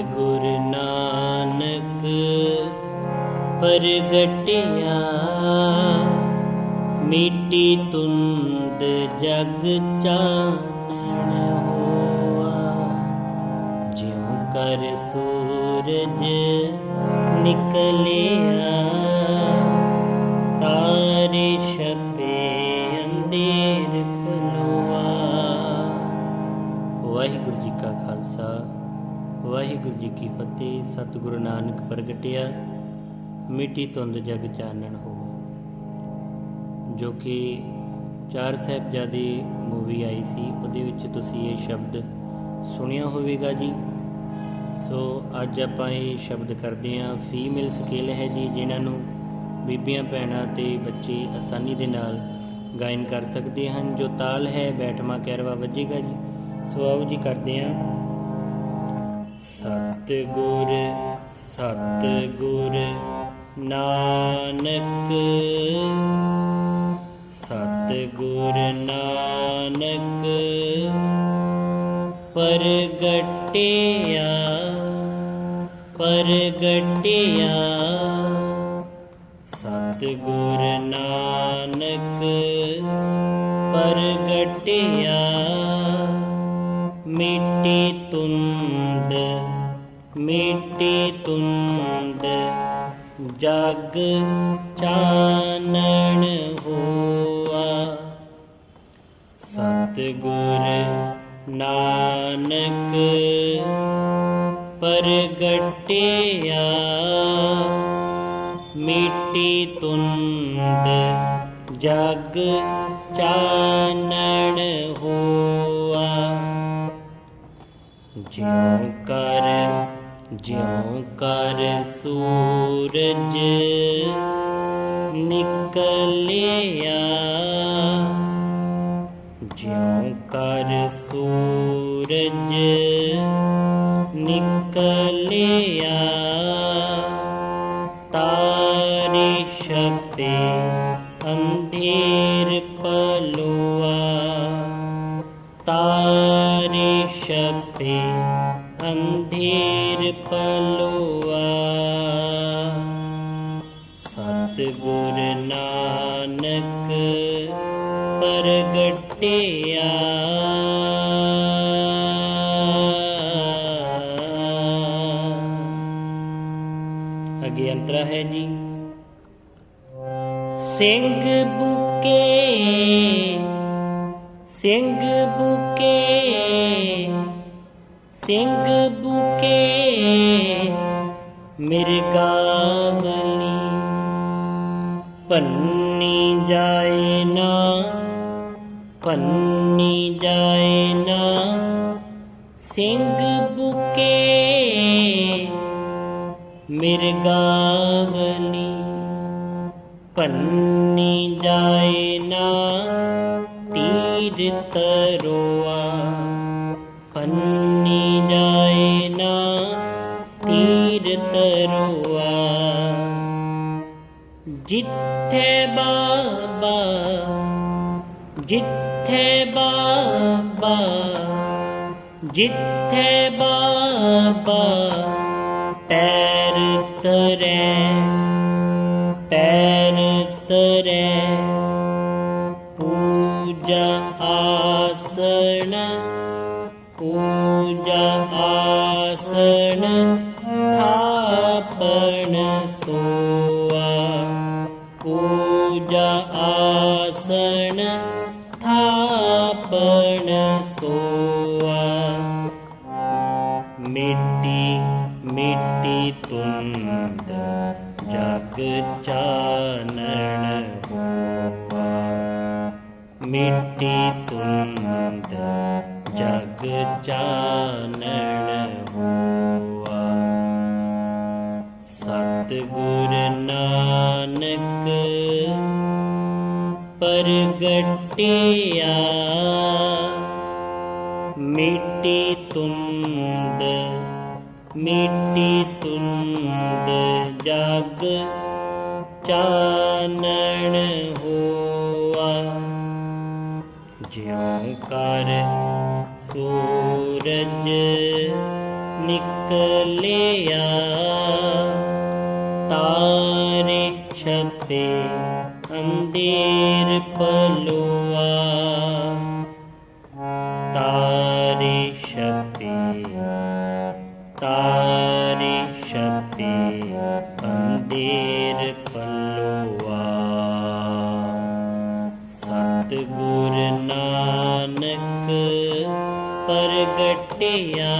गुरु प्रगटया। मिटी ज्यों कर सूरज निकलिया ਵਾਹਿਗੁਰੂ ਜੀ ਕੀ ਫਤਿਹ, ਸਤਿਗੁਰੂ ਨਾਨਕ ਪ੍ਰਗਟਿਆ, ਮਿੱਟੀ ਤੁੰਦ ਜਗ ਚਾਨਣ ਹੋ ਜੋ ਕਿ ਚਾਰ ਸਾਹਿਬਜ਼ਾਦੇ ਮੂਵੀ ਆਈ ਸੀ, ਉਹਦੇ ਵਿੱਚ ਤੁਸੀਂ ਇਹ ਸ਼ਬਦ ਸੁਣਿਆ ਹੋਵੇਗਾ ਜੀ। ਸੋ ਅੱਜ ਆਪਾਂ ਇਹ ਸ਼ਬਦ ਕਰਦੇ ਹਾਂ, ਫੀਮੇਲ ਸਕੇਲ ਹੈ ਜੀ, ਜਿਨ੍ਹਾਂ ਨੂੰ ਬੀਬੀਆਂ, ਭੈਣਾਂ ਤੇ ਬੱਚੇ ਆਸਾਨੀ ਦੇ ਨਾਲ ਗਾਇਨ ਕਰ ਸਕਦੇ ਹਨ। ਜੋ ਤਾਲ ਹੈ, ਬੈਠਮਾ ਕੈਰਵਾ ਵੱਜੇਗਾ ਜੀ। ਸੋ ਆਓ ਜੀ, ਕਰਦੇ ਹਾਂ ਸਤਿਗੁਰ ਸਤਿਗੁਰ ਨਾਨਕ। ਸਤਿਗੁਰ ਨਾਨਕ ਪ੍ਰਗਟਿਆ ਪ੍ਰਗਟਿਆ। ਸਤਿਗੁਰ ਨਾਨਕ ਪ੍ਰਗਟਿਆ ਮਿੱਟੀ ਤੁੰਦ ਮਿੱਟੀ ਤੁੰਦ ਜਗ ਚਾਨਣ ਹੋਆ। ਸਤਿਗੁਰ ਨਾਨਕ ਪ੍ਰਗਟਿਆ, ਮਿੱਟੀ ਤੁੰਦ ਜਗ ਚਾਨਣ ਹੋਆ। ਜਿਉ ਕਰ ਜਿਉ ਕਰ ਸੂਰਜ ਨਿਕਲਿਆ। ਜਿਉ ਕਰ ਸੂਰਜ ਨਿਕਲਿਆ। ਤਾਰੇ ਛਪੇ ਅੰਧੇਰ ਪਲੋਆ। ਤਾਰੇ ਛਪੇ ਅੰਧੇਰ ਪਲੋਆ। ਸਤਿਗੁਰ ਨਾਨਕ ਪ੍ਰਗਟਿਆ। ਅੱਗੇ ਅੰਤਰਾ ਹੈ ਜੀ। ਸਿੰਘ ਬੁਕੇ ਸਿੰਘ ਬੁਕੇ। ਸਿੰਘ ਬੁਕੇ ਮਿਰਗਾਵਲੀ ਪੰਨੀ ਜਾਏ ਨਾ, ਪੰਨੀ ਜਾਏ ਨਾ, ਸਿੰਘ ਬੁਕੇ ਮਿਰਗਾਵਲੀ ਪੰਨੀ ਜਾਏ ਨਾ ਤੀਰ ਤਰੋਆ ਤੀਰ ਤਰੋਆ ਜਿੱਥੇ ਬਾਬਾ ਜਿੱਥੇ ਬਾਬਾ ਜਿੱਥੇ ਬਾਬਾ ਪੈਰ ਤਰੇ ਪੈਰ ਤਰੇ। ਪੂਜਾ ਆਸਣ ਪੂਜਾ ਆਸਣ। ਸੋਆ। ਪੂਜਾ ਆਸਣ ਥਾਪਣ ਸੋਆ। ਮਿੱਟੀ ਮਿੱਟੀ ਤੁੰਦ ਜਗ ਚਾਨਣ ਹੋਆ ਮਿੱਟੀ ਤੁੰਦ ਜਗ ਚਾਨਣ ਹੋਆ ਸਤਿਗੁਰ ਨਾਨਕ ਪ੍ਰਗਟਿਆ। ਮਿੱਟੀ ਤੁੰਦ ਮਿੱਟੀ ਤੁੰਦ ਜਗ ਚਾਨਣ ਹੋਆ। ਜਿਉ ਕਰ ਸੂਰਜ ਨਿਕਲਿਆ। ਤਾਰੇ ਛਪੇ ਅੰਧੇਰ ਪਲੋਆ ਤਾਰੇ ਛਪੇ ਤਾਰੇ ਛਪੇ ਅੰਧੇਰ ਪਲੋਆ ਸਤਿਗੁਰ ਨਾਨਕ ਪ੍ਰਗਟਿਆ